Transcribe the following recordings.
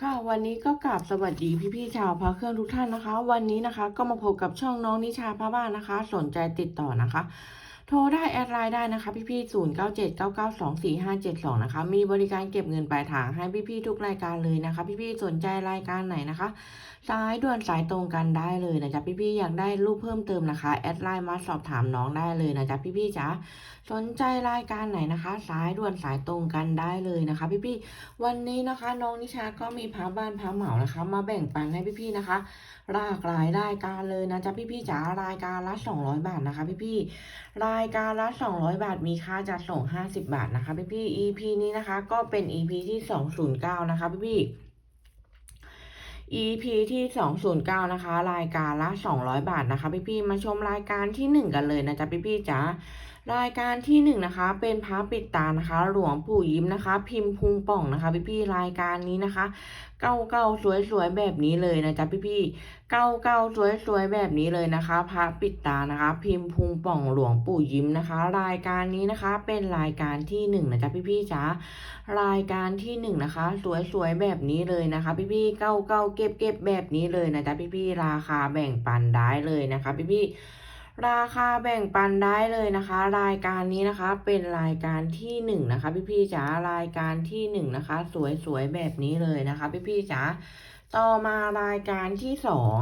ค่ะวันนี้ก็กราบสวัสดีพี่ๆชาวพระเครื่องทุกท่านนะคะ วันนี้นะคะ ก็มาพบกับช่องน้องนิชาพระบ้านนะคะ สนใจติดต่อนะคะ โทรได้แอดไลน์ได้นะคะ พี่ๆศูนย์เก้าเจ็ดเก้าเก้าสองสี่ห้าเจ็ดสองนะคะ มีบริการเก็บเงินปลายทางให้พี่ๆทุกรายการเลยนะคะ พี่ๆสนใจรายการไหนนะคะ สายด่วนสายตรงกันได้เลยนะจ๊ะพี่ๆอยากได้รูปเพิ่มเติมนะคะแอดไลน์มาสอบถามน้องได้เลยนะจ๊ะพี่ๆจ๋าสนใจรายการไหนนะคะ สายด่วนสายตรงกันได้เลยนะคะ พี่ๆวันนี้นะคะน้องนิชาก็มีพาบ้านพาเหมานะคะ มาแบ่งปันให้พี่ๆนะคะหลากหลายรายการเลยนะจ๊ะพี่ๆจ๋ารายการละ200บาทนะคะ พี่ๆรายายการละ 200 บาทมีค่าจัดส่ง 50 บาทนะคะพี่ๆ EP นี้นะคะ ก็เป็น EP ที่ 209 นะคะพี่ๆ EP ที่ 209 นะคะ รายการละ 200 บาทนะคะพี่ๆมาชมรายการที่ 1 กันเลยนะจ๊ะพี่ๆจ๋า รายการที่1นะคะเป็นพระปิดตานะคะ หลวงปู่ยิ้มนะคะ พิมพ์พุงป่องนะคะพี่ๆรายการนี้นะคะ เก่าเก่าๆสวยๆแบบนี้เลยนะจ๊ะพี่ๆเก่าเก่าๆสวยๆแบบนี้เลยนะคะ พระปิดตานะคะ พิมพ์พุงป่องหลวงปู่ยิ้มนะคะ รายการนี้นะคะเป็นรายการที่หนึ่งนะจ๊ะพี่ๆจ๋ารายการที่หนึ่งนะคะสวยๆแบบนี้เลยนะคะ พี่ๆเก่าเก่าๆเก็บๆแบบนี้เลยนะจ๊ะพี่ๆราคาแบ่งปันได้เลยนะคะ พี่ๆ ราคาแบ่งปันได้เลยนะคะ รายการนี้นะคะเป็นรายการที่หนึ่งนะคะ พี่ๆจ๋ารายการที่หนึ่งนะคะ สวยๆแบบนี้เลยนะคะ พี่ๆจ๋าต่อมารายการที่สอง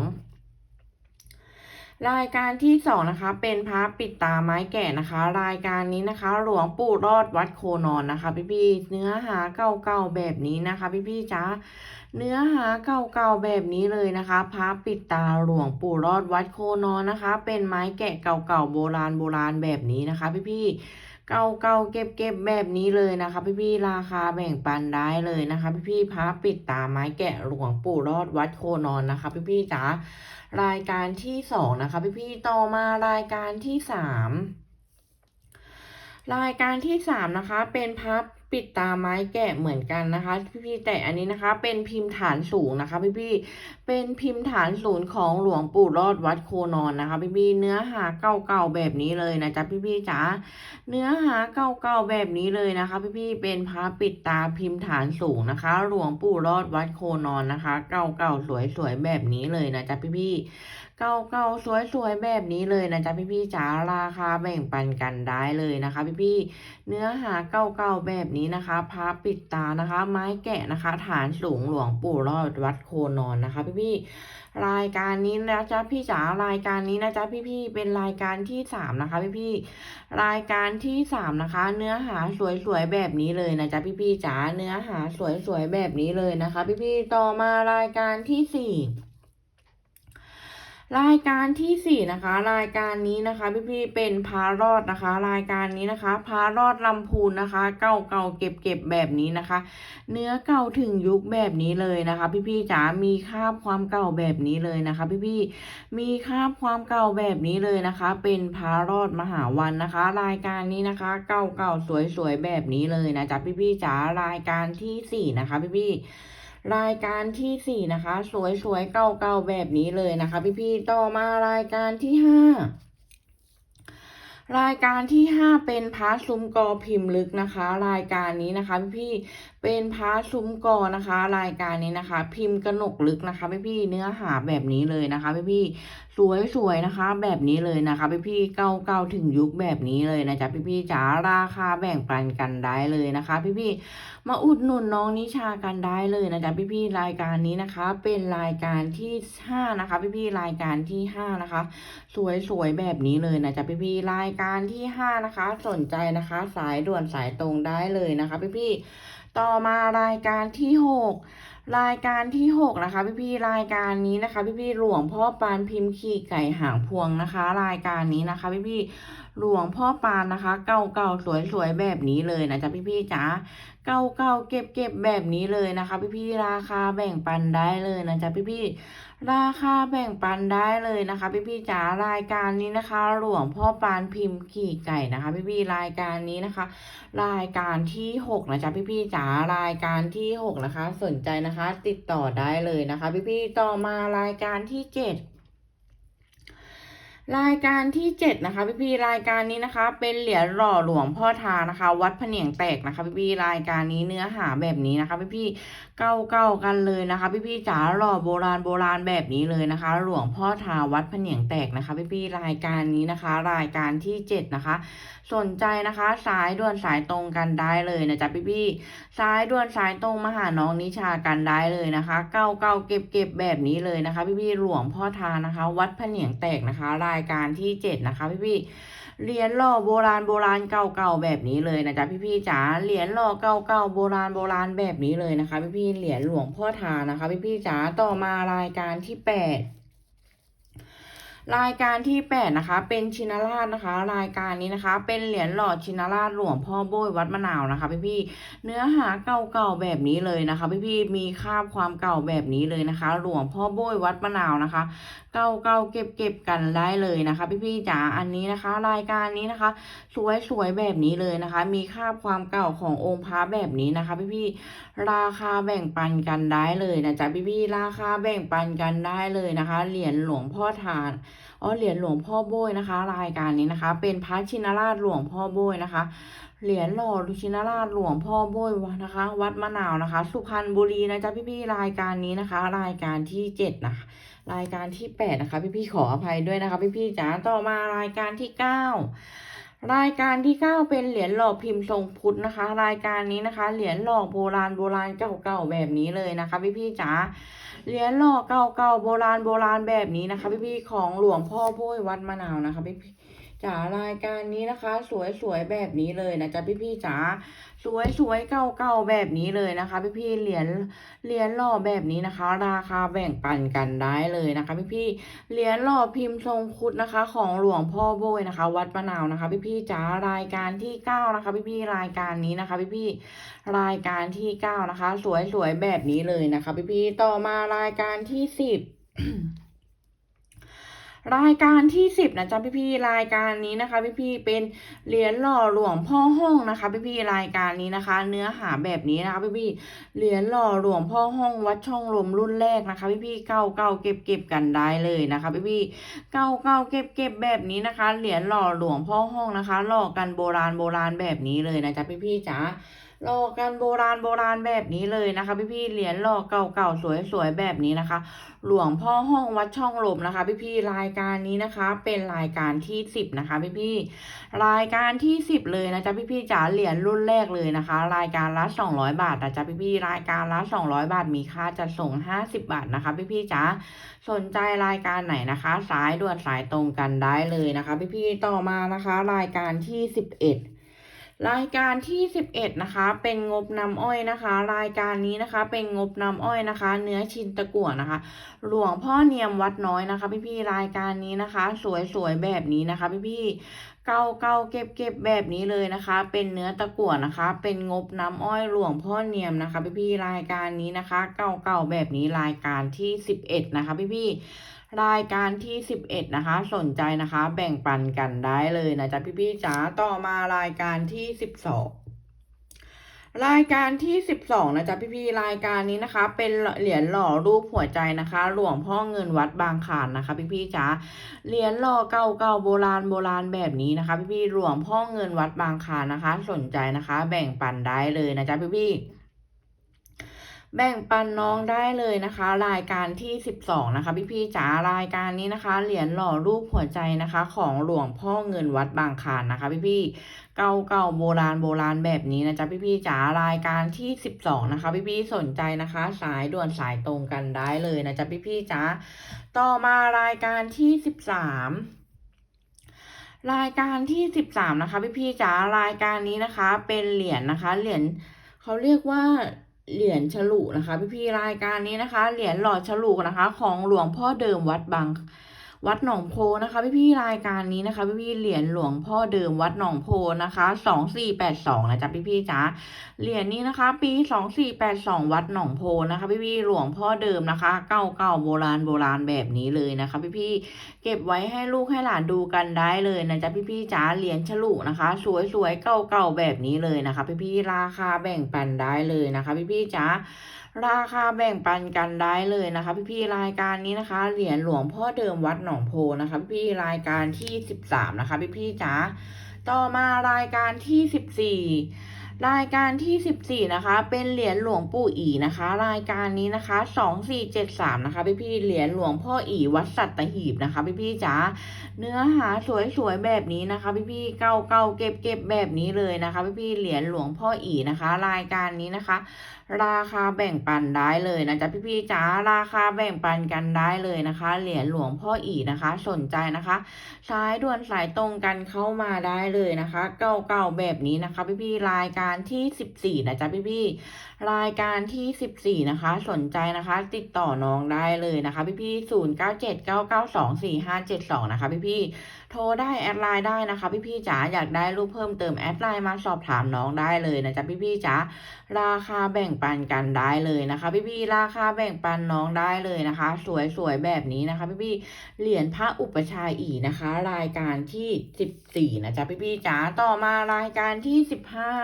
รายการที่สองนะคะ เป็นพระปิดตาไม้แก่นะคะ รายการนี้นะคะ หลวงปู่รอดวัดโคนอนนะคะ พี่ๆเนื้อหาเก่าๆแบบนี้นะคะ พี่ๆจ๋า เนื้อหาเก่าๆแบบนี้เลยนะคะพระปิดตาหลวงปู่รอดวัดโคนอนนะคะ เป็นไม้แกะเก่าๆโบราณโบราณแบบนี้นะคะพี่ๆเก่าๆเก็บๆแบบนี้เลยนะคะพี่ๆราคาแบ่งปันได้เลยนะคะพี่ๆพระปิดตาไม้แกะหลวงปู่รอดวัดโคนอนนะคะพี่ๆจ๋ารายการที่สองนะคะพี่ๆต่อมารายการที่สามรายการที่สามนะคะเป็นพับ ปิดตาไม้แกะเหมือนกันนะคะ พี่ๆแต่อันนี้นะคะ เป็นพิมพ์ฐานสูงนะคะ พี่ๆเป็นพิมพ์ฐานศูนย์ของหลวงปู่รอดวัดโคนอนนะคะ พี่ๆเนื้อหาเก่าๆแบบนี้เลยนะจ๊ะพี่ๆจ๋าเนื้อหาเก่าๆแบบนี้เลยนะคะ พี่ๆเป็นพระปิดตาพิมพ์ฐานสูงนะคะ หลวงปู่รอดวัดโคนอนนะคะ เก่าๆสวยๆแบบนี้เลยนะจ๊ะพี่ๆ เก่าๆ สวยๆ แบบนี้เลยนะจ๊ะพี่ๆจ๋าราคาแบ่งปันกันได้เลยนะคะ พี่ๆเนื้อหาเก่าๆ แบบนี้นะคะพระปิดตานะคะ ไม้แกะนะคะ ฐานสูงหลวงปู่รอดวัดโคนอนนะคะ พี่ๆรายการนี้นะจ๊ะพี่จ๋ารายการนี้นะจ๊ะพี่ๆเป็นรายการที่สามนะคะ พี่ๆรายการที่สามนะคะ เนื้อหาสวยๆ แบบนี้เลยนะจ๊ะพี่ๆจ๋าเนื้อหาสวยๆ แบบนี้เลยนะคะ พี่ๆต่อมารายการที่สี่ รายการที่สี่นะคะ รายการนี้นะคะพี่ๆเป็นพารอดนะคะ รายการนี้นะคะ พารอดลำพูนนะคะ เก่าๆเก็บๆแบบนี้นะคะ เนื้อเก่าถึงยุคแบบนี้เลยนะคะ พี่ๆจ๋ามีคาบความเก่าแบบนี้เลยนะคะ พี่ๆมีคาบความเก่าแบบนี้เลยนะคะ เป็นพารอดมหาวันนะคะ รายการนี้นะคะ เก่าๆสวยๆแบบนี้เลยนะจ๊ะพี่ๆจ๋ารายการที่สี่นะคะ พี่ๆ รายการที่สี่นะคะ สวยๆเก่าๆแบบนี้เลยนะคะ พี่ๆต่อมารายการที่ห้ารายการที่ห้าเป็นพาร์ทซุ้มกอพิมพ์ลึกนะคะ รายการนี้นะคะ พี่ๆเป็นพาร์ทซุ้มกอนะคะ รายการนี้นะคะ พิมพ์กระหนกลึกนะคะ พี่ๆเนื้อหาแบบนี้เลยนะคะ พี่ๆ สวยๆนะคะ แบบนี้เลยนะคะพี่ๆเก่าๆถึงยุคแบบนี้เลยนะจ๊ะพี่ๆจ๋าราคาแบ่งปันกันได้เลยนะคะ พี่ๆมาอุดหนุนน้องนิชากันได้เลยนะจ๊ะพี่ๆรายการนี้นะคะ เป็นรายการที่ห้านะคะ พี่ๆรายการที่ห้านะคะ สวยๆแบบนี้เลยนะจ๊ะพี่ๆรายการที่ห้านะคะ สนใจนะคะ สายด่วนสายตรงได้เลยนะคะ พี่ๆต่อมารายการที่หก รายการที่หกนะคะพี่ๆรายการนี้นะคะพี่ๆหลวงพ่อปานพิมพ์ขี่ไก่หางพวงนะคะ รายการนี้นะคะพี่ๆหลวงพ่อปานนะคะ เก่าๆสวยๆแบบนี้เลยนะจ๊ะพี่ๆจ๋าเก่าๆเก็บๆแบบนี้เลยนะคะ พี่ๆราคาแบ่งปันได้เลยนะจ๊ะพี่ๆ ราคาแบ่งปันได้เลยนะคะพี่พี่จ๋ารายการนี้นะคะ หลวงพ่อปานพิมพ์ขี่ไก่นะคะพี่พี่รายการนี้นะคะ รายการที่หกนะจ๊ะพี่พี่จ๋ารายการที่หกนะคะ สนใจนะคะ ติดต่อได้เลยนะคะ พี่พี่ต่อมารายการที่เจ็ด รายการที่เจ็ดนะคะพี่พีรายการนี้นะคะ เป็นเหรียญหล่อหลวงพ่อทานะคะ วัดผนียงแตกนะคะพี่พีรายการนี้เนื้อหาแบบนี้นะคะพี่พีเก้าเก้ากันเลยนะคะพี่พีจ๋าหล่อโบราณโบราณแบบนี้เลยนะคะ หลวงพ่อทาวัดผนียงแตกนะคะพี่พีรายการนี้นะคะ รายการที่เจ็ดนะคะ สนใจนะคะ สายด่วนสายตรงกันได้เลยนะจ๊ะพี่ๆสายด่วนสายตรงมาหาน้องนิชากันได้เลยนะคะ เก้าเก้าเก็บเก็บแบบนี้เลยนะคะ พี่ๆหลวงพ่อทานะคะ วัดพะเนียงแตกนะคะ รายการที่เจ็ดนะคะ พี่ๆเหรียญหล่อโบราณโบราณเก่าๆแบบนี้เลยนะจ๊ะพี่ๆจ๋าเหรียญหล่อเก่าๆโบราณโบราณแบบนี้เลยนะคะ พี่ๆเหรียญหลวงพ่อทานะคะ พี่พี่ๆจ๋าต่อมารายการที่แปด รายการที่แปดนะคะ เป็นชินราชนะคะ รายการนี้นะคะ เป็นเหรียญหล่อชินราชหลวงพ่อโบยวัดมะนาวนะคะพี่พี่ๆเนื้อหาเก่าๆแบบนี้เลยนะคะพี่พี่ๆมีคาบความเก่าแบบนี้เลยนะคะ หลวงพ่อโบยวัดมะนาวนะคะ เก่าๆเก็บๆกันได้เลยนะคะ พี่ๆจ๋าอันนี้นะคะ รายการนี้นะคะ สวยๆแบบนี้เลยนะคะ มีคราความเก่าขององค์พระแบบนี้นะคะ พี่ๆราคาแบ่งปันกันได้เลยนะจ๊ะพี่ๆราคาแบ่งปันกันได้เลยนะคะ เหรียญหลวงพ่อทานอ๋อเหรียญหลวงพ่อโบยนะคะ รายการนี้นะคะ เป็นพระชินราชหลวงพ่อโบยนะคะเหรียญหล่อชินราชหลวงพ่อโบยนะคะ วัดมะนาวนะคะ สุพรรณบุรีนะจ๊ะพี่ๆรายการนี้นะคะ รายการที่เจ็ดนะคะ รายการที่แปดนะคะ พี่ๆขออภัยด้วยนะคะพี่ๆจ๋าต่อมารายการที่เก้ารายการที่เก้าเป็นเหรียญหล่อพิมพ์ทรงพุทธนะคะ รายการนี้นะคะ เหรียญหล่อโบราณโบราณเก่าๆแบบนี้เลยนะคะพี่ๆจ๋าเหรียญหล่อเก่าๆโบราณโบราณแบบนี้นะคะ พี่ๆของหลวงพ่อโพยวัดมะนาวนะคะพี่ๆจ๋ารายการนี้นะคะ สวยๆแบบนี้เลยนะจ๊ะพี่ๆจ๋า สวยๆ เก่าๆ แบบนี้เลยนะคะ พี่ๆ เหรียญ เหรียญหล่อแบบนี้นะคะ ราคาแบ่งปันกันได้เลยนะคะ พี่ๆ เหรียญหล่อพิมพ์ทรงคุดนะคะ ของหลวงพ่อโบยนะคะ วัดมะนาวนะคะ พี่ๆจ๋ารายการที่เก้านะคะ พี่ๆ รายการนี้นะคะ พี่ๆ รายการที่เก้านะคะ สวยๆ แบบนี้เลยนะคะ พี่ๆ ต่อมารายการที่สิบ รายการที่สิบนะจ๊ะพี่ๆรายการนี้นะคะ พี่ๆเป็นเหรียญหล่อหลวงพ่อห้องนะคะ พี่ๆรายการนี้นะคะ เนื้อหาแบบนี้นะคะ พี่ๆเหรียญหล่อหลวงพ่อห้องวัดช่องลมรุ่นแรกนะคะ พี่ๆเก่าเก่าเก็บเก็บกันได้เลยนะคะ พี่ๆเก่าเก่าเก็บเก็บแบบนี้นะคะ เหรียญหล่อหลวงพ่อห้องนะคะ หล่อกันโบราณโบราณแบบนี้เลยนะจ๊ะพี่ๆจ๋า หล่อกันโบราณโบราณแบบนี้เลยนะคะ พี่ๆเหรียญหล่อเก่าๆสวยๆแบบนี้นะคะ หลวงพ่อห้องวัดช่องลมนะคะ พี่ๆรายการนี้นะคะ เป็นรายการที่สิบนะคะ พี่ๆรายการที่สิบเลยนะจ๊ะพี่ๆจ๋าเหรียญรุ่นแรกเลยนะคะ รายการละสองร้อยบาทนะจ๊ะพี่ๆรายการละสองร้อยบาทมีค่าจัดส่งห้าสิบบาทนะคะ พี่ๆจ๋าสนใจรายการไหนนะคะ สายด่วนสายตรงกันได้เลยนะคะ พี่ๆต่อมานะคะ รายการที่สิบเอ็ด รายการที่ 11 นะคะ เป็นงบนำอ้อยนะคะ รายการนี้นะคะ เป็นงบนำอ้อยนะคะ เนื้อชินตะกั่วนะคะ หลวงพ่อเนียมวัดน้อยนะคะ พี่ๆรายการนี้นะคะ สวยๆแบบนี้นะคะ พี่ๆเกาเกาเก็บเก็บๆแบบนี้เลยนะคะ เป็นเนื้อตะกั่วนะคะ เป็นงบน้ำอ้อยหลวงพ่อเนียมนะคะ พี่ๆรายการนี้นะคะ เกาเก่าๆแบบนี้รายการที่ 11 นะคะ พี่ๆ รายการที่สิบเอ็ดนะคะ สนใจนะคะ แบ่งปันกันได้เลยนะจ๊ะพี่ๆจ๋าต่อมารายการที่สิบสองรายการที่สิบสองนะจ๊ะพี่ๆรายการนี้นะคะ เป็นเหรียญหล่อรูปหัวใจนะคะ หลวงพ่อเงินวัดบางขานนะคะ พี่ๆจ๋าเหรียญหล่อเก่าๆโบราณโบราณแบบนี้นะคะ พี่ๆหลวงพ่อเงินวัดบางขานนะคะ สนใจนะคะ แบ่งปันได้เลยนะจ๊ะพี่ๆ แบ่งปันน้องได้เลยนะคะ รายการที่สิบสองนะคะพี่พี่ๆจ๋ารายการนี้นะคะ เหรียญหล่อรูปหัวใจนะคะ ของหลวงพ่อเงินวัดบางขานนะคะพี่พี่ๆเก่าเก่าๆโบราณโบราณแบบนี้นะจ๊ะพี่พี่ๆจ๋ารายการที่สิบสองนะคะพี่พี่ๆสนใจนะคะ สายด่วนสายตรงกันได้เลยนะจ๊ะพี่พี่ๆจ๋าต่อมารายการที่สิบสามรายการที่สิบสามนะคะ พี่พี่ๆจ๋ารายการนี้นะคะ เป็นเหรียญนะคะ เหรียญเขาเรียกว่า เหรียญฉลุนะคะพี่พี่ๆรายการนี้นะคะ เหรียญหล่อฉลุนะคะ ของหลวงพ่อเดิมวัดบาง วัดหนองโพนะคะพี่พี่ๆรายการนี้นะคะพี่พี่ๆเหรียญหลวงพ่อเดิมวัดหนองโพนะคะสองสี่แปดสองนะจ๊ะพี่พี่ๆจ๋าเหรียญนี้นะคะ ปีสองสี่แปดสองวัดหนองโพนะคะพี่พี่ๆหลวงพ่อเดิมนะคะเก่าเก่าๆโบราณโบราณแบบนี้เลยนะคะพี่พี่ๆเก็บไว้ให้ลูกให้หลานดูกันได้เลยนะจ๊ะพี่ๆจ๋าเหรียญฉลุนะคะ สวยๆเก่าๆแบบนี้เลยนะคะ พี่ๆราคาแบ่งปันได้เลยนะคะ พี่ๆจ๋า ราคาแบ่งปันกันได้เลยนะคะ พี่ๆรายการนี้นะคะ เหรียญหลวงพ่อเดิมวัดหนองโพนะคะ พี่ๆรายการที่สิบสามนะคะ พี่ๆจ๋าต่อมารายการที่สิบสี่รายการที่สิบสี่นะคะ เป็นเหรียญหลวงปู่อีนะคะ รายการนี้นะคะสองสี่เจ็ดสามนะคะพี่ๆเหรียญหลวงพ่ออีวัดสัตหีบนะคะพี่ๆจ๋า เนื้อหาสวยๆแบบนี้นะคะพี่ๆเก่าๆเก็บๆแบบนี้เลยนะคะพี่ๆเหรียญหลวงพ่ออีนะคะ รายการนี้นะคะ ราคาแบ่งปันได้เลยนะจ๊ะพี่ๆจ๋าราคาแบ่งปันกันได้เลยนะคะ เหรียญหลวงพ่ออีนะคะ สนใจนะคะสายด่วนสายตรงกันเข้ามาได้เลยนะคะ เก่าๆแบบนี้นะคะ พี่ๆรายการที่สิบสี่นะจ๊ะพี่ๆรายการที่สิบสี่นะคะ สนใจนะคะ ติดต่อน้องได้เลยนะคะ พี่ๆศูนย์เก้าเจ็ดเก้าเก้าสองสี่ห้าเจ็ดสองนะคะพี่ๆโทรได้แอดไลน์ได้นะคะ พี่ๆจ๋าอยากได้รูปเพิ่มเติมแอดไลน์มาสอบถามน้องได้เลยนะจ๊ะพี่ๆจ๋าราคาแบ่งปันกันได้เลยนะคะ พี่ๆราคาแบ่งปันน้องได้เลยนะคะ สวยๆแบบนี้นะคะ พี่ๆเหรียญพระอุปชฌาย์อีนะคะ รายการที่สิบสี่นะจ๊ะพี่ๆจ๋าต่อมารายการที่สิบห้า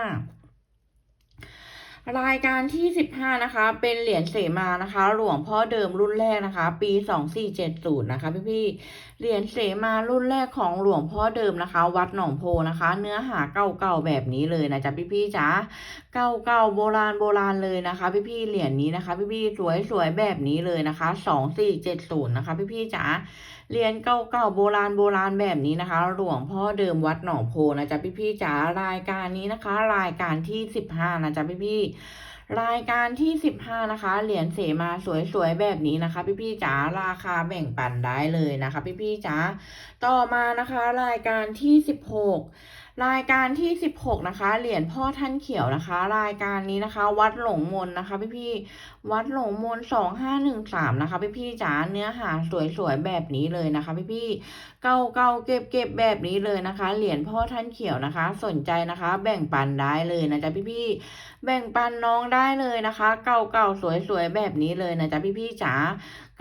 รายการที่สิบห้านะคะ เป็นเหรียญเสมานะคะ หลวงพ่อเดิมรุ่นแรกนะคะ ปีสองสี่เจ็ดศูนย์นะคะ พี่ๆเหรียญเสมารุ่นแรกของหลวงพ่อเดิมนะคะ วัดหนองโพนะคะ เนื้อหาเก่าๆแบบนี้เลยนะจ๊ะพี่ๆจ๋าเก่าเก่าโบราณโบราณเลยนะคะ พี่พี่ๆเหรียญนี้นะคะ พี่พี่สวยสวยๆแบบนี้เลยนะคะสองสี่เจ็ดศูนย์นะคะ พี่พี่ๆจ๋า เหรียญเก่าเก่าโบราณโบราณแบบนี้นะคะ หลวงพ่อเดิมวัดหนองโพนะจ๊ะพี่ๆจ๋ารายการนี้นะคะ รายการที่สิบห้านะจ๊ะพี่ๆรายการที่สิบห้านะคะ เหรียญเสมาสวยๆแบบนี้นะคะ พี่ๆจ๋าราคาแบ่งปันได้เลยนะคะ พี่พี่ๆจ๋าต่อมานะคะ รายการที่สิบหก รายการที่ 16 นะคะ เหรียญพ่อท่านเขียวนะคะ รายการนี้นะคะ วัดหลงมนนะคะพี่พี่วัดหลงมน2513นะคะพี่พี่จ๋าเนื้อหาสวยๆแบบนี้เลยนะคะพี่พี่ๆเก่าๆเก็บๆแบบนี้เลยนะคะ เหรียญพ่อท่านเขียวนะคะ สนใจนะคะ แบ่งปันได้เลยนะจ๊ะพี่พี่แบ่งปันน้องได้เลยนะคะ เก่าๆสวยๆแบบนี้เลยนะจ๊ะพี่พี่จ๋า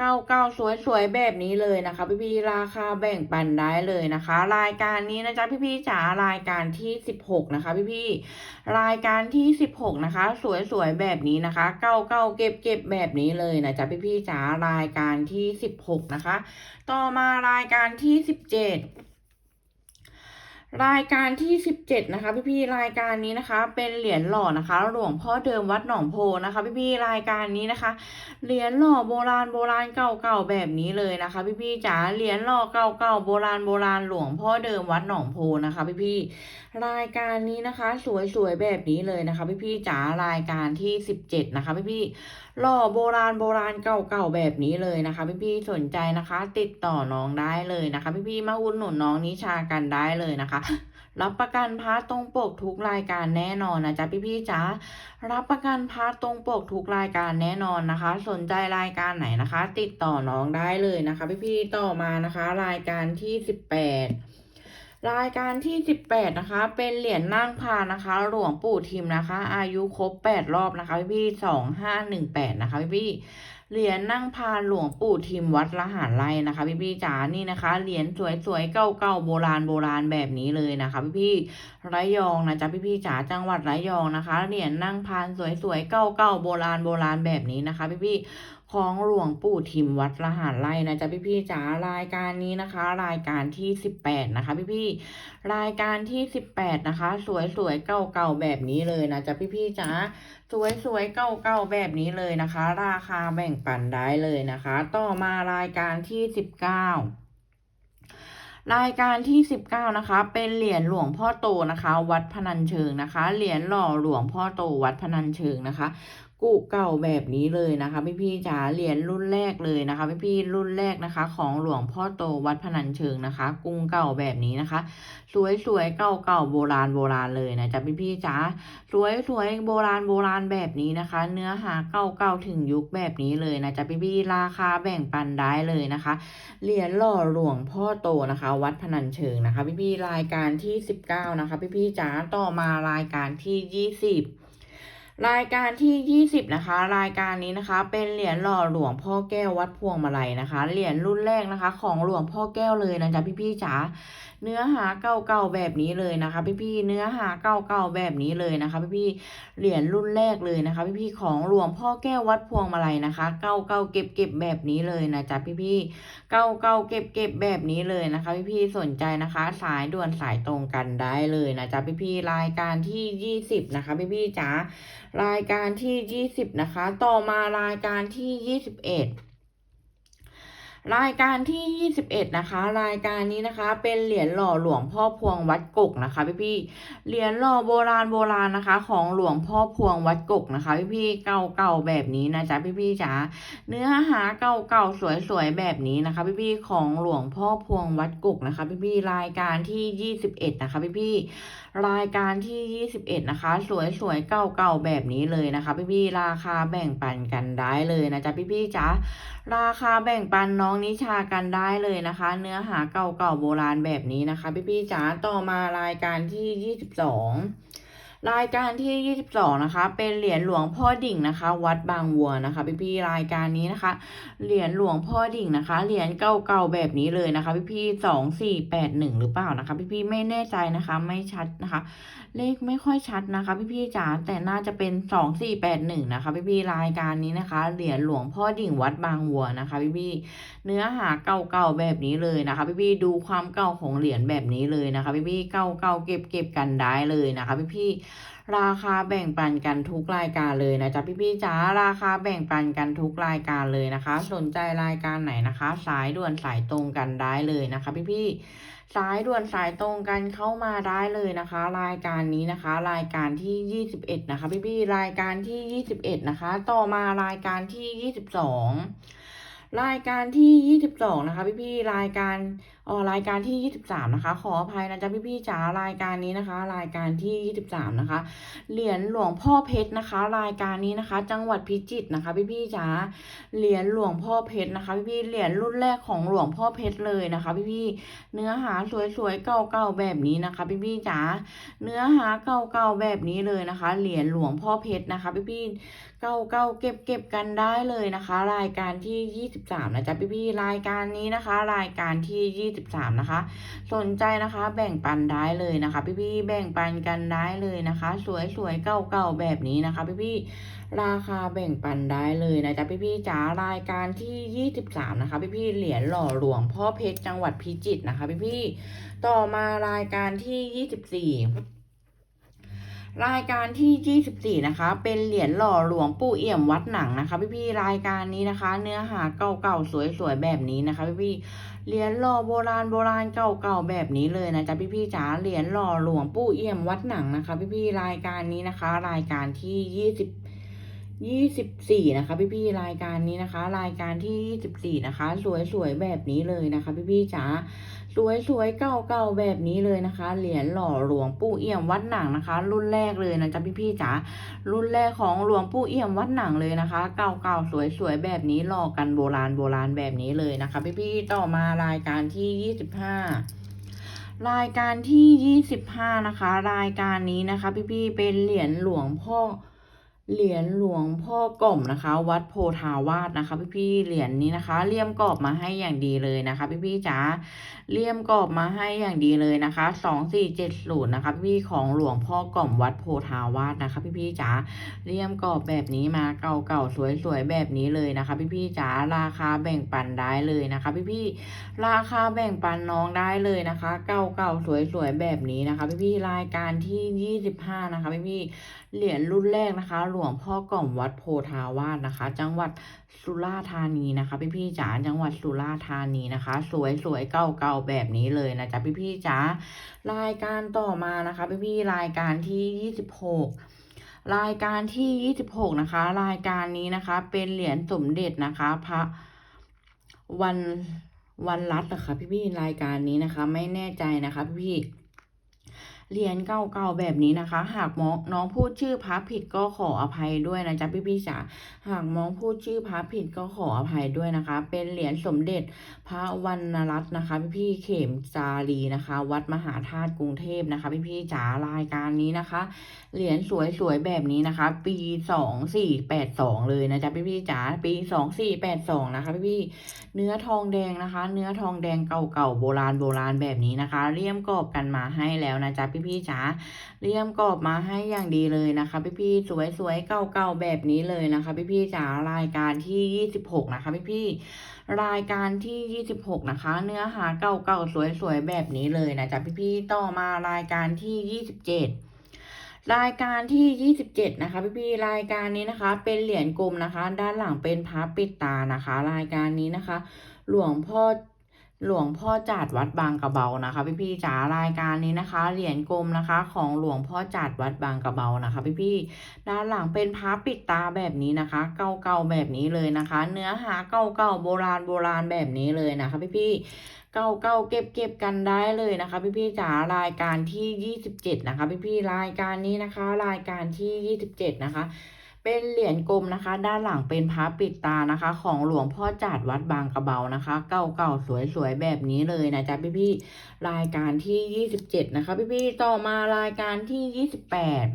เก้าเก้าสวยๆแบบนี้เลยนะคะ พี่ๆราคาแบ่งปันได้เลยนะคะ รายการนี้นะจ๊ะพี่ๆจ๋ารายการที่สิบหกนะคะ พี่ๆรายการที่สิบหกนะคะ สวยๆแบบนี้นะคะเก้าเก้าเก็บเก็บแบบนี้เลยนะจ๊ะพี่พี่ๆจ๋ารายการที่สิบหกนะคะ ต่อมารายการที่สิบเจ็ด รายการที่สิบเจ็ดนะคะ พี่ๆรายการนี้นะคะ เป็นเหรียญหล่อนะคะหลวงพ่อเดิมวัดหนองโพนะคะ พี่ๆรายการนี้นะคะเหรียญหล่อโบราณโบราณเก่าๆแบบนี้เลยนะคะ พี่ๆจ๋าเหรียญหล่อเก่าๆโบราณโบราณหลวงพ่อเดิมวัดหนองโพนะคะ พี่ๆรายการนี้นะคะ สวยๆแบบนี้เลยนะคะ พี่ๆจ๋ารายการที่สิบเจ็ดนะคะ พี่ๆหล่อโบราณโบราณเก่าๆแบบนี้เลยนะคะ พี่ๆสนใจนะคะ ติดต่อน้องได้เลยนะคะ พี่ๆมาอุดหนุนน้องนิชากันได้เลยนะคะ รับประกันพาร์ทตรงปกทุกรายการแน่นอนนะจ๊ะพี่ๆจ๋ารับประกันพาร์ทตรงปกทุกรายการแน่นอนนะคะ สนใจรายการไหนนะคะ ติดต่อน้องได้เลยนะคะ พี่ๆต่อมานะคะ รายการที่สิบแปด รายการที่สิบแปดนะคะ เป็นเหรียญนั่งพานนะคะ หลวงปู่ทิมนะคะ อายุครบแปดรอบนะคะพี่ๆสองห้าหนึ่งแปดนะคะพี่เหรียญนั่งพานหลวงปู่ทิมวัดละหารไรนะคะพี่ๆจ๋านี่นะคะเหรียญสวยๆเก่าๆโบราณโบราณแบบนี้เลยนะคะพี่ๆระยองนะจ๊ะพี่ๆจ๋าจังหวัดระยองนะคะเหรียญนั่งพานสวยๆเก่าๆโบราณโบราณแบบนี้นะคะพี่ๆ ของหลวงปู่ทิมวัดละหารไร่นะจ๊ะพี่ๆจ๋ารายการนี้นะคะ รายการที่สิบแปดนะคะพี่ๆรายการที่สิบแปดนะคะ สวยๆเก่าๆแบบนี้เลยนะจ๊ะพี่ๆจ๋าสวยๆเก่าๆแบบนี้เลยนะคะ ราคาแบ่งปันได้เลยนะคะ ต่อมารายการที่สิบเก้ารายการที่สิบเก้านะคะ เป็นเหรียญหลวงพ่อโตนะคะ วัดพนัญเชิงนะคะ เหรียญหล่อหลวงพ่อโตวัดพนัญเชิงนะคะ กุเก่าแบบนี้เลยนะคะพี่พี่จ๋าเหรียญรุ่นแรกเลยนะคะพี่พี่รุ่นแรกนะคะ ของหลวงพ่อโตวัดพนัญเชิงนะคะ กุงเก่าแบบนี้นะคะ สวยๆเก่าๆโบราณโบราณเลยนะจ๊ะพี่พี่จ๋าสวยๆโบราณโบราณแบบนี้นะคะ เนื้อหาเก่าๆถึงยุคแบบนี้เลยนะจ๊ะพี่พี่ราคาแบ่งปันได้เลยนะคะเหรียญหล่อหลวงพ่อโตนะคะ วัดพนัญเชิงนะคะ พี่พี่รายการที่สิบเก้านะคะ พี่พี่จ๋าต่อมารายการที่ยี่สิบ รายการที่ยี่สิบนะคะ รายการนี้นะคะ เป็นเหรียญหล่อหลวงพ่อแก้ววัดพวงมาลัยนะคะ เหรียญรุ่นแรกนะคะ ของหลวงพ่อแก้วเลยนะจ๊ะพี่พี่ๆจ๋า เนื้อหาเก่าๆแบบนี้เลยนะคะ พี่ๆเนื้อหาเก่าๆแบบนี้เลยนะคะ พี่ๆเหรียญรุ่นแรกเลยนะคะ พี่ๆของหลวงพ่อแก้ววัดพวงมาลัยนะคะเก่าๆเก็บๆแบบนี้เลยนะจ๊ะพี่ๆเก่าๆเก็บๆแบบนี้เลยนะคะ พี่ๆสนใจนะคะ สายด่วนสายตรงกันได้เลยนะจ๊ะพี่ๆรายการที่ยี่สิบนะคะ พี่ๆจ๋ารายการที่ยี่สิบนะคะ ต่อมารายการที่ยี่สิบเอ็ด รายการที่ 21 นะคะ รายการนี้นะคะ เป็นเหรียญหล่อหลวงพ่อพวงวัดกกนะคะพี่พี่เหรียญหล่อโบราณโบราณนะคะ ของหลวงพ่อพวงวัดกกนะคะพี่พี่ๆเก่าๆแบบนี้นะจ๊ะพี่พี่จ๋าเนื้อหาเก่าๆสวยๆแบบนี้นะคะพี่พี่ของหลวงพ่อพวงวัดกกนะคะพี่พี่รายการที่ 21 นะคะพี่พี่ รายการที่ 21 นะคะ สวยๆเก่าๆแบบนี้เลยนะคะพี่พี่ๆราคาแบ่งปันกันได้เลยนะจ๊ะพี่พี่ๆจ๋าราคาแบ่งปันน้องนิชากันได้เลยนะคะ เนื้อหาเก่าๆโบราณแบบนี้นะคะพี่ๆจ๋าต่อมารายการที่ 22 รายการที่ 22 นะคะ เป็นเหรียญหลวงพ่อดิ่งนะคะ วัดบางวัวนะคะ พี่ๆรายการนี้นะคะ เหรียญหลวงพ่อดิ่งนะคะ เหรียญเก่าๆแบบนี้เลยนะคะ พี่ๆสองสี่แปดหนึ่งหรือเปล่านะคะ พี่ๆไม่แน่ใจนะคะ ไม่ชัดนะคะ เลขไม่ค่อยชัดนะคะ พี่ๆจ๋าแต่น่าจะเป็นสองสี่แปดหนึ่งนะคะ พี่ๆรายการนี้นะคะ เหรียญหลวงพ่อดิ่งวัดบางวัวนะคะ พี่ๆเนื้อหาเก่าๆแบบนี้เลยนะคะ พี่ๆดูความเก่าของเหรียญแบบนี้เลยนะคะ พี่ๆเก่าๆเก็บเก็บกันได้เลยนะคะ พี่ๆ ราคาแบ่งปันกันทุกรายการเลยนะจ๊ะพี่ๆจ๋าราคาแบ่งปันกันทุกรายการเลยนะคะ สนใจรายการไหนนะคะ สายด่วนสายตรงกันได้เลยนะคะ พี่ๆสายด่วนสายตรงกันเข้ามาได้เลยนะคะ รายการนี้นะคะ รายการที่ 21 นะคะ พี่ๆรายการที่ 21 นะคะ ต่อมารายการที่ 22รายการที่ 22 นะคะ พี่ๆรายการอ๋อรายการที่ 23 นะคะ ขออภัยนะจ๊ะพี่ๆจ๋ารายการนี้นะคะ รายการที่ 23 นะคะ เหรียญหลวงพ่อเพชรนะคะ รายการนี้นะคะ จังหวัดพิจิตรนะคะ พี่ๆจ๋าเหรียญหลวงพ่อเพชรนะคะ พี่ๆเหรียญรุ่นแรกของหลวงพ่อเพชรเลยนะคะ พี่ๆเนื้อหาสวยๆเก่าๆแบบนี้นะคะ พี่ๆจ๋าเนื้อหาเก่าๆแบบนี้เลยนะคะ เหรียญหลวงพ่อเพชรนะคะ พี่ๆเก่าๆเก็บเก็บกันได้เลยนะคะ รายการที่ 23 นะจ๊ะพี่ๆรายการนี้นะคะ รายการที่23 นะคะ สนใจนะคะแบ่งปันได้เลยนะคะ พี่ๆแบ่งปันกันได้เลยนะคะ สวยๆเก่าๆแบบนี้นะคะ พี่ๆราคาแบ่งปันได้เลยนะจ๊ะพี่ๆจ๋ารายการที่ 23 นะคะ พี่ๆเหรียญหล่อหลวงพ่อเพชรจังหวัดพิจิตรนะคะพี่ๆต่อมารายการที่ 24รายการที่ 24 นะคะ เป็นเหรียญหล่อหลวงปู่เอี่ยมวัดหนังนะคะ พี่ๆ รายการนี้นะคะ เนื้อหาเก่าๆ สวยๆ แบบนี้นะคะ พี่ เหรียญหล่อโบราณโบราณเก่าๆแบบนี้เลยนะจ๊ะพี่ๆจ๋าเหรียญหล่อหลวงปู่เอี่ยมวัดหนังนะคะ พี่ๆรายการนี้นะคะ รายการที่20ยี่สิบสี่นะคะพี่ๆรายการนี้นะคะ รายการที่ยี่สิบสี่นะคะ สวยๆแบบนี้เลยนะคะ พี่ๆจ๋า สวยๆเก่าๆแบบนี้เลยนะคะ เหรียญหล่อหลวงปู่เอี่ยมวัดหนังนะคะ รุ่นแรกเลยนะจ๊ะพี่ๆจ๋ารุ่นแรกของหลวงปู่เอี่ยมวัดหนังเลยนะคะ เก่าๆสวยๆแบบนี้หล่อกันโบราณโบราณแบบนี้เลยนะคะ พี่ๆต่อมารายการที่ยี่สิบห้ารายการที่25นะคะ รายการนี้นะคะ พี่ๆเป็นเหรียญหลวงพ่อ เหรียญหลวงพ่อกล่อมนะคะ วัดโพธาวาสนะคะพี่ๆเหรียญนี้นะคะเลี่ยมกรอบมาให้อย่างดีเลยนะคะพี่ๆจ๋าเลี่ยมกรอบมาให้อย่างดีเลยนะคะสองสี่เจ็ดศูนย์นะคะพี่ของหลวงพ่อกล่อมวัดโพธาวาสนะคะพี่ๆจ๋าเลี่ยมกรอบแบบนี้มาเก่าๆสวยๆแบบนี้เลยนะคะ พี่ๆจ๋าราคาแบ่งปันได้เลยนะคะ พี่ๆราคาแบ่งปันน้องได้เลยนะคะ เก่าๆสวยๆแบบนี้นะคะ พี่ๆรายการที่25นะคะพี่ๆเหรียญรุ่นแรกนะคะหลวงพ่อกล่อมวัดโพธาวาสนะคะ จังหวัดสุราษฎร์ธานีนะคะ พี่ๆจ๋าจังหวัดสุราษฎร์ธานีนะคะ สวยๆเก่าๆแบบนี้เลยนะจ๊ะพี่ๆจ๋ารายการต่อมานะคะ พี่ๆรายการที่26รายการที่26นะคะ รายการนี้นะคะ เป็นเหรียญสมเด็จนะคะ พระวันวันรัตนะคะพี่พี่รายการนี้นะคะ ไม่แน่ใจนะคะพี่พี่ เหรียญเก่าๆแบบนี้นะคะ หากมองน้องพูดชื่อพระผิดก็ขออภัยด้วยนะจ๊ะพี่ๆจ๋าหากน้องพูดชื่อพระผิดก็ขออภัยด้วยนะคะ เป็นเหรียญสมเด็จพระวรรณรัตน์นะคะ พี่ๆเข็มจารีนะคะ วัดมหาธาตุกรุงเทพนะคะ พี่ๆจ๋ารายการนี้นะคะ เหรียญสวยๆแบบนี้นะคะ ปีสองสี่แปดสองเลยนะจ๊ะพี่ๆจ๋าปีสองสี่แปดสองนะคะ พี่ๆเนื้อทองแดงนะคะ เนื้อทองแดงเก่าๆโบราณโบราณแบบนี้นะคะ เลี่ยมกรอบกันมาให้แล้วนะจ๊ะพี่พี่จ๋าเลี่ยมกรอบมาให้อย่างดีเลยนะคะ พี่ๆสวยๆเก่าๆแบบนี้เลยนะคะ พี่ๆจ๋ารายการที่ยี่สิบหกนะคะ พี่ๆรายการที่ยี่สิบหกนะคะ เนื้อหาเก่าๆสวยๆแบบนี้เลยนะจ๊ะพี่ๆต่อมารายการที่ยี่สิบเจ็ดรายการที่ 27 นะคะ พี่ๆรายการนี้นะคะ เป็นเหรียญกลมนะคะ ด้านหลังเป็นพระปิดตานะคะ รายการนี้นะคะ หลวงพ่อ หลวงพ่อจาดวัดบางกระเบานะคะ พี่ๆจ๋ารายการนี้นะคะ เหรียญกลมนะคะ ของหลวงพ่อจาดวัดบางกระเบานะคะ พี่ๆด้านหลังเป็นพระปิดตาแบบนี้นะคะ เก่าๆแบบนี้เลยนะคะ เนื้อหาเก่าๆโบราณโบราณแบบนี้เลยนะคะ พี่ๆเก่าเก่าเก็บเก็บกันได้เลยนะคะ พี่พี่จ๋ารายการที่ยี่สิบเจ็ดนะคะ พี่พี่รายการนี้นะคะ รายการที่ยี่สิบเจ็ดนะคะ เป็นเหรียญกลมนะคะ ด้านหลังเป็นพระปิดตานะคะ ของหลวงพ่อจาดวัดบางกระเบานะคะ เก่าเก่าสวยสวยๆแบบนี้เลยนะจ๊ะพี่พี่ๆรายการที่ยี่สิบเจ็ดนะคะพี่พี่ๆต่อมารายการที่ยี่สิบแปด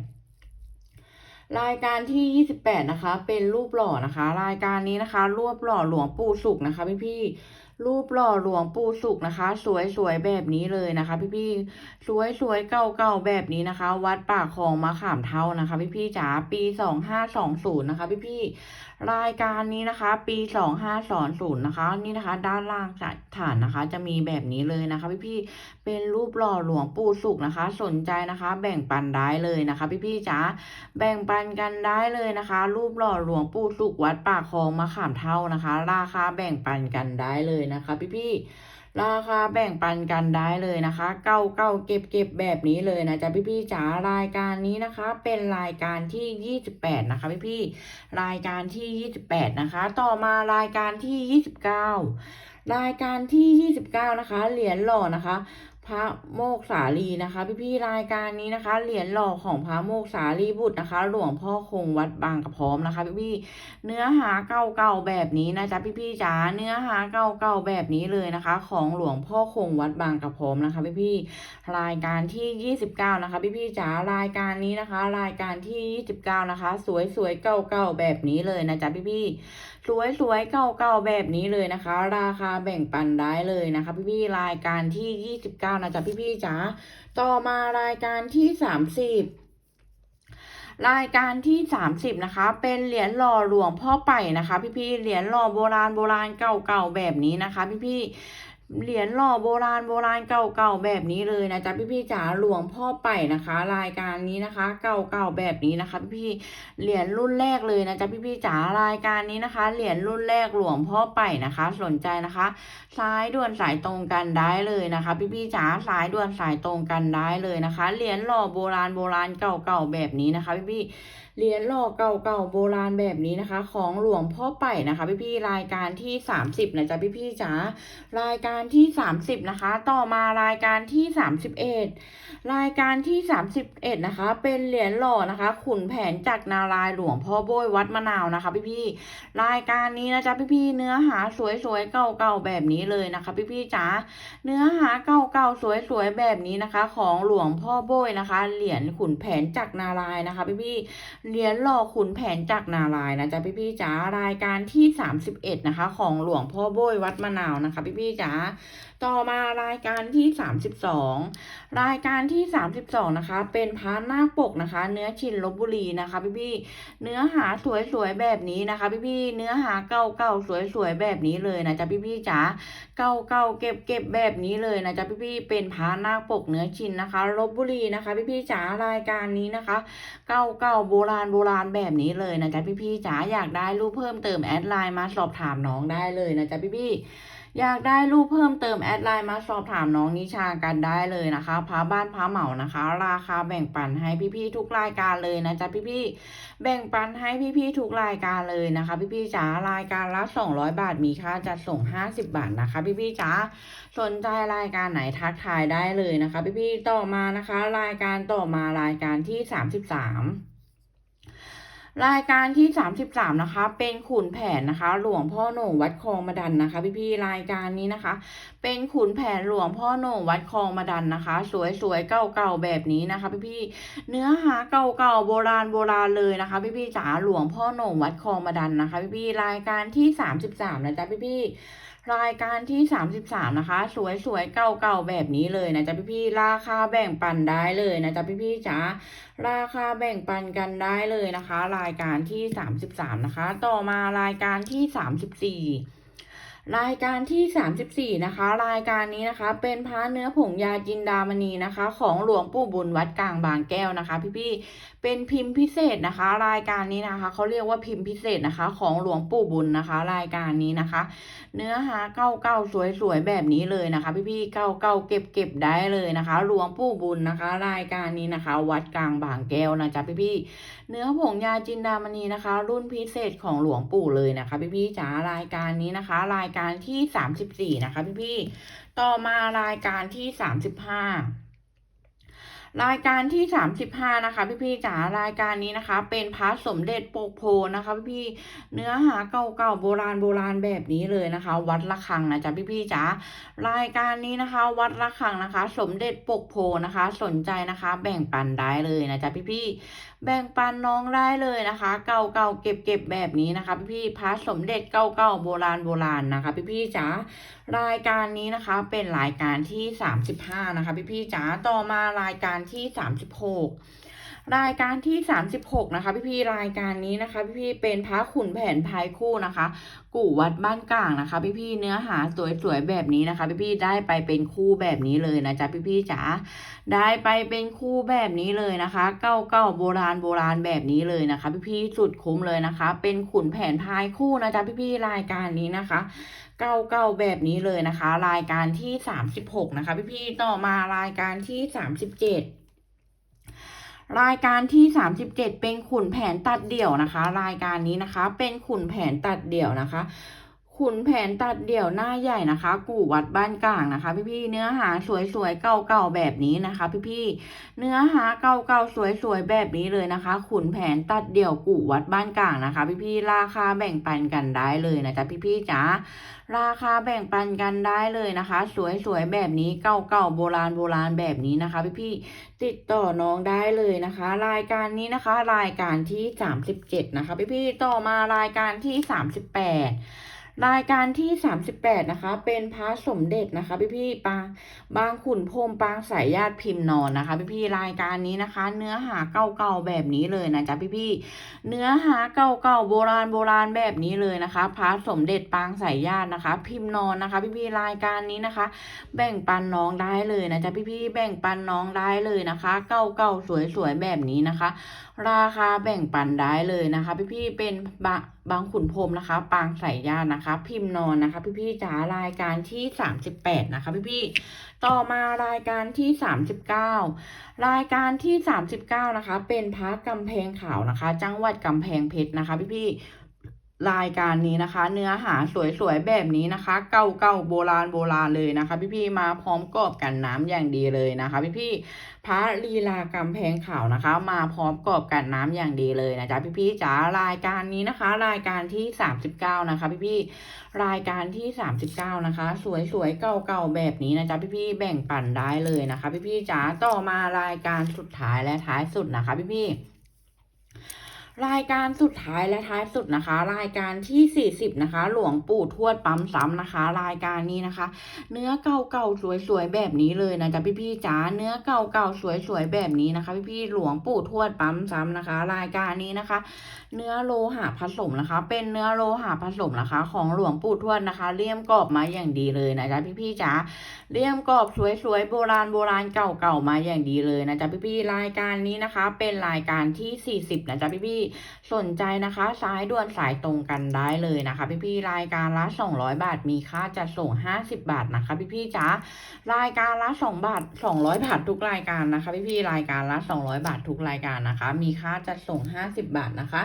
รายการที่ 28 นะคะ เป็นรูปหล่อนะคะ รายการนี้นะคะ รูปหล่อหลวงปู่สุขนะคะพี่พี่ๆ รูปหล่อหลวงปู่สุขนะคะ สวยๆแบบนี้เลยนะคะพี่พี่ๆสวยๆเก่าๆแบบนี้นะคะ วัดป่าคลองมะขามเท่านะคะ พี่พี่ๆจ๋าปีสองห้าสองศูนย์นะคะ พี่พี่ๆรายการนี้นะคะ ปี2520นะคะ นี่นะคะ ด้านล่างฐานนะคะ จะมีแบบนี้เลยนะคะ พี่พี่เป็นรูปหล่อหลวงปู่สุขนะคะ สนใจนะคะ แบ่งปันได้เลยนะคะ พี่พี่จ๋าแบ่งปันกันได้เลยนะคะ รูปหล่อหลวงปู่สุขวัดป่าคลองมะขามเท่านะคะ ราคาแบ่งปันกันได้เลยนะคะ พี่พี่ ราคาแบ่งปันกันได้เลยนะคะ เก้าเก้าเก็บเก็บแบบนี้เลยนะจ๊ะพี่ๆจ๋ารายการนี้นะคะ เป็นรายการที่ยี่สิบแปดนะคะพี่ๆรายการที่ยี่สิบแปดนะคะ ต่อมารายการที่ยี่สิบเก้ารายการที่ยี่สิบเก้านะคะเหรียญหล่อนะคะ พระโมกสาลีนะคะ พี่ๆรายการนี้นะคะ เหรียญหล่อของพระโมกสาลีบุตรนะคะ หลวงพ่อคงวัดบางกระพร้อมนะคะพี่ๆเนื้อหาเก่าๆแบบนี้นะจ๊ะพี่ๆจ๋าเนื้อหาเก่าๆแบบนี้เลยนะคะ ของหลวงพ่อคงวัดบางกระพร้อมนะคะ พี่ๆรายการที่29นะคะ พี่ๆจ๋ารายการนี้นะคะ รายการที่29นะคะ สวยๆเก่าๆแบบนี้เลยนะจ๊ะพี่ๆ สวยๆ เก่าๆ แบบนี้เลยนะคะ ราคาแบ่งปันได้เลยนะคะ พี่ๆ รายการที่ 29 นะจ๊ะพี่ๆจ๋าต่อมารายการที่ 30รายการที่30นะคะ เป็นเหรียญหล่อหลวงพ่อไป่นะคะ พี่ๆ เหรียญหล่อโบราณโบราณเก่าๆแบบนี้นะคะ พี่ๆ เหรียญหล่อโบราณโบราณเก่าๆแบบนี้เลยนะจ๊ะพี่ๆจ๋าหลวงพ่อไป่นะคะ รายการนี้นะคะ เก่าๆแบบนี้นะคะ พี่ๆเหรียญรุ่นแรกเลยนะจ๊ะพี่ๆจ๋ารายการนี้นะคะ เหรียญรุ่นแรกหลวงพ่อไป่นะคะ สนใจนะคะ สายด่วนสายตรงกันได้เลยนะคะ พี่ๆจ๋าสายด่วนสายตรงกันได้เลยนะคะ เหรียญหล่อโบราณโบราณเก่าๆแบบนี้นะคะ พี่ๆ เหรียญหล่อเก่าๆโบราณแบบนี้นะคะ ของหลวงพ่อไป่นะคะ พี่ๆรายการที่ 30นะจ๊ะพี่ๆจ๋ารายการที่ 30 นะคะ ต่อมารายการที่ 31 รายการที่ 31 นะคะ เป็นเหรียญหล่อนะคะ ขุนแผนจากนารายหลวงพ่อโบยวัดมะนาวนะคะ พี่ๆรายการนี้นะจ๊ะพี่ๆเนื้อหาสวยๆเก่าๆแบบนี้เลยนะคะ พี่ๆจ๋าเนื้อหาเก่าๆสวยๆแบบนี้นะคะ ของหลวงพ่อโบยนะคะ เหรียญขุนแผนจากนารายนะคะ พี่ๆเรียนรอขุนแผนจากนารายนะจ๊ะพี่ๆจ๋ารายการที่ 31 นะคะ ของหลวงพ่อโบยวัดมะนาวนะคะ พี่พี่ๆจ๋าต่อมารายการที่ 32 รายการที่ 32 นะคะ เป็นพระนาคปกนะคะ เนื้อชินลบบุรีนะคะพี่พี่เนื้อหาสวยๆแบบนี้นะคะพี่พี่เนื้อหาเก่าๆสวยๆแบบนี้เลยนะจ๊ะพี่พี่จ๋าเก่าๆเก็บๆแบบนี้เลยนะจ๊ะพี่พี่เป็นพระนาคปกเนื้อชินนะคะลบบุรีนะคะพี่พี่จ๋ารายการนี้นะคะ เก่าเก่าโบราณโบราณแบบนี้เลยนะจ๊ะพี่ๆจ๋าอยากได้รูปเพิ่มเติมแอดไลน์มาสอบถามน้องได้เลยนะจ๊ะพี่ๆ อยากได้รูปเพิ่มเติมแอดไลน์มาสอบถามน้องนิชากันได้เลยนะคะพาบ้านพาเหมานะคะ ราคาแบ่งปันให้พี่ๆทุกรายการเลยนะจ๊ะพี่ๆแบ่งปันให้พี่ๆทุกรายการเลยนะคะ พี่ๆจ๋ารายการละ200 บาทมีค่าจัดส่ง 50 บาทนะคะ พี่ๆจ๋าสนใจรายการไหนทักทายได้เลยนะคะ พี่ๆต่อมานะคะ รายการต่อมารายการที่สามสิบสาม รายการที่สามสิบสามนะคะ เป็นขุนแผนนะคะ หลวงพ่อโหน่งวัดคลองมาดันนะคะ พี่ๆรายการนี้นะคะ เป็นขุนแผนหลวงพ่อโหน่งวัดคลองมาดันนะคะ สวยๆเก่าๆแบบนี้นะคะ พี่ๆเนื้อหาเก่าๆโบราณโบราณเลยนะคะ พี่ๆจ๋าหลวงพ่อโหน่งวัดคลองมาดันนะคะ พี่ๆรายการที่สามสิบสามนะจ๊ะพี่ๆ รายการที่ 33 นะคะ สวยๆ เก่าๆ แบบนี้เลยนะจ๊ะพี่ๆ ราคาแบ่งปันได้เลยนะจ๊ะพี่ๆจ๋า ราคาแบ่งปันกันได้เลยนะคะ รายการที่ 33 นะคะ ต่อมารายการที่ 34 รายการที่ 34 นะคะ รายการนี้นะคะ เป็นพระเนื้อผงยาจินดามณีนะคะ ของหลวงปู่บุญวัดกลางบางแก้วนะคะ พี่ๆเป็นพิมพ์พิเศษนะคะ รายการนี้นะคะเขาเรียกว่าพิมพ์พิเศษนะคะ ของหลวงปู่บุญนะคะ รายการนี้นะคะ เนื้อหาเก่าๆสวยๆแบบนี้เลยนะคะ พี่ๆเก่าๆเก็บๆได้เลยนะคะ หลวงปู่บุญนะคะ รายการนี้นะคะ วัดกลางบางแก้วนะจ๊ะพี่ๆเนื้อผงยาจินดามณีนะคะ รุ่นพิเศษของหลวงปู่เลยนะคะ พี่ๆจ๋ารายการนี้นะคะ รายการการที่ 34 นะคะพี่ๆต่อมารายการที่ 35 รายการที่ 35 นะคะพี่ๆจ๋ารายการนี้นะคะ เป็นพระสมเด็จโปกโพนะคะพี่ๆเนื้อหาเก่าๆโบราณโบราณแบบนี้เลยนะคะ วัดละคังนะจ๊ะพี่ๆจ๋ารายการนี้นะคะ วัดละคังนะคะ สมเด็จปกโพนะคะ สนใจนะคะ แบ่งปันได้เลยนะจ๊ะพี่ๆแบ่งปันน้องได้เลยนะคะ เก่าๆเก็บๆแบบนี้นะคะ พี่ๆพระสมเด็จเก่าๆโบราณโบราณนะคะ พี่ๆจ๋ารายการนี้นะคะเป็นรายการที่ 35 นะคะ พี่ๆจ๋าต่อมารายการที่ 36 รายการที่ 36 นะคะ พี่ๆรายการนี้นะคะ พี่ๆเป็นพระขุนแผนภายคู่นะคะ กู่วัดบ้านกลางนะคะ พี่ๆเนื้อหาสวยๆแบบนี้นะคะ พี่ๆได้ไปเป็นคู่แบบนี้เลยนะจ๊ะพี่ๆจ๋าได้ไปเป็นคู่แบบนี้เลยนะคะ เก่าๆโบราณโบราณแบบนี้เลยนะคะ พี่ๆสุดคุ้มเลยนะคะ เป็นขุนแผนพายคู่นะจ๊ะพี่ๆรายการนี้นะคะเก่าๆแบบนี้เลยนะคะ รายการที่ 36 นะคะ พี่ๆต่อมารายการที่ 37 รายการที่ 37 เป็นขุนแผนตัดเดี่ยวนะคะ รายการนี้นะคะ เป็นขุนแผนตัดเดี่ยวนะคะขุนแผนตัดเดี่ยวหน้าใหญ่นะคะ กู่วัดบ้านกลางนะคะ พี่ๆเนื้อหาสวยๆเก่าๆแบบนี้นะคะ พี่ๆเนื้อหาเก่าๆสวยๆแบบนี้เลยนะคะ ขุนแผนตัดเดี่ยวกู่วัดบ้านกลางนะคะ พี่ๆราคาแบ่งปันกันได้เลยนะจ๊ะพี่ๆจ๋า ราคาแบ่งปันกันได้เลยนะคะ สวยๆแบบนี้เก่าๆโบราณโบราณแบบนี้นะคะ พี่ๆติดต่อน้องได้เลยนะคะ รายการนี้นะคะ รายการที่สามสิบเจ็ดนะคะ พี่ๆต่อมารายการที่สามสิบแปด รายการที่ 38 นะคะ เป็นพระสมเด็จนะคะ พี่ๆปางบางขุนพรมปางสายญาติพิมพ์นอนนะคะ พี่ๆรายการนี้นะคะ เนื้อหาเก่าๆแบบนี้เลยนะจ๊ะพี่ๆเนื้อหาเก่าๆโบราณโบราณแบบนี้เลยนะคะพระสมเด็จปางสายญาตินะคะ พิมพ์นอนนะคะ พี่ๆรายการนี้นะคะ แบ่งปันน้องได้เลยนะจ๊ะพี่ๆแบ่งปันน้องได้เลยนะคะ เก่าๆสวยๆแบบนี้นะคะ ราคาแบ่งปันได้เลยนะคะ พี่ๆเป็นบะบางขุนพรมนะคะ ปางสายญาตินะคะ พิมพ์นอนนะคะ พี่ๆจ๋ารายการที่38นะคะ พี่ๆต่อมารายการที่39รายการที่39นะคะ เป็นพระกำแพงขาวนะคะ จังหวัดกำแพงเพชรนะคะ พี่ๆ รายการนี้นะคะ เนื้อหาสวยๆแบบนี้นะคะ เก่าๆโบราณโบราณเลยนะคะ พี่ๆมาพร้อมกรอบกันน้ำอย่างดีเลยนะคะ พี่ๆพระลีลากำแพงขาวนะคะ มาพร้อมกรอบกันน้ำอย่างดีเลยนะจ๊ะพี่ๆจ๋ารายการนี้นะคะ รายการที่39นะคะ พี่ๆรายการที่39นะคะ สวยๆเก่าๆแบบนี้นะจ๊ะพี่ๆแบ่งปันได้เลยนะคะ พี่ๆจ๋าต่อมารายการสุดท้ายและท้ายสุดนะคะ พี่ๆ รายการสุดท้ายและท้ายสุดนะคะ รายการที่ 40 นะคะ หลวงปู่ทวดปั๊มซ้ำนะคะ รายการนี้นะคะ เนื้อเก่าๆสวยๆแบบนี้เลยนะจ๊ะพี่ๆจ๋าเนื้อเก่าๆสวยๆแบบนี้นะคะ พี่ๆหลวงปู่ทวดปั๊มซ้ำนะคะ รายการนี้นะคะเนื้อโลหะผสมนะคะ เป็นเนื้อโลหะผสมนะคะ ของหลวงปู่ทวดนะคะ เลี่ยมกรอบมาอย่างดีเลยนะจ๊ะพี่ๆจ๋าเลี่ยมกรอบสวยๆโบราณโบราณเก่าๆมาอย่างดีเลยนะจ๊ะพี่ๆรายการนี้นะคะ เป็นรายการที่ 40 นะจ๊ะพี่ๆสนใจนะคะ สายด่วนสายตรงกันได้เลยนะคะ พี่ๆรายการละ 200 บาทมีค่าจัดส่ง 50 บาทนะคะ พี่ๆจ๋ารายการละ 2 บาท 200 บาททุกรายการนะคะ พี่ๆรายการละ 200 บาททุกรายการนะคะ มีค่าจัดส่ง 50 บาทนะคะ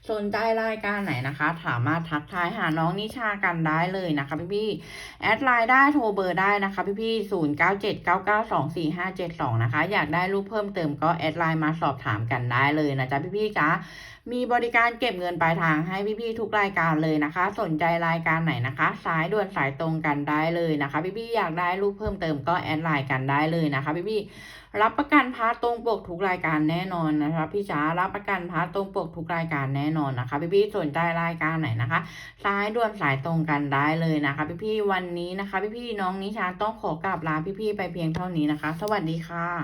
สนใจรายการไหนนะคะ สามารถทักทายหาน้องนิชากันได้เลยนะคะพี่ๆแอดไลน์ได้โทรเบอร์ได้นะคะพี่ๆ0 9 7 9 9 2 4 5 7 2นะคะ อยากได้รูปเพิ่มเติมก็แอดไลน์มาสอบถามกันได้เลยนะจ๊ะพี่ๆจ๋ามีบริการเก็บเงินปลายทางให้พี่ๆทุกรายการเลยนะคะ สนใจรายการไหนนะคะ สายด่วนสายตรงกันได้เลยนะคะพี่ๆอยากได้รูปเพิ่มเติมก็แอดไลน์กันได้เลยนะคะพี่ๆรับประกันพาร์ทตรงปกทุกรายการแน่นอนนะคะพี่จ๋ารับประกันพาร์ทตรงปกทุกรายการแน่นอนนะคะ พี่ๆสนใจรายการไหนนะคะ สายด่วนสายตรงกันได้เลยนะคะ พี่ๆวันนี้นะคะ พี่ๆน้องนิชาต้องขอกราบลาพี่ๆไปเพียงเท่านี้นะคะ สวัสดีค่ะ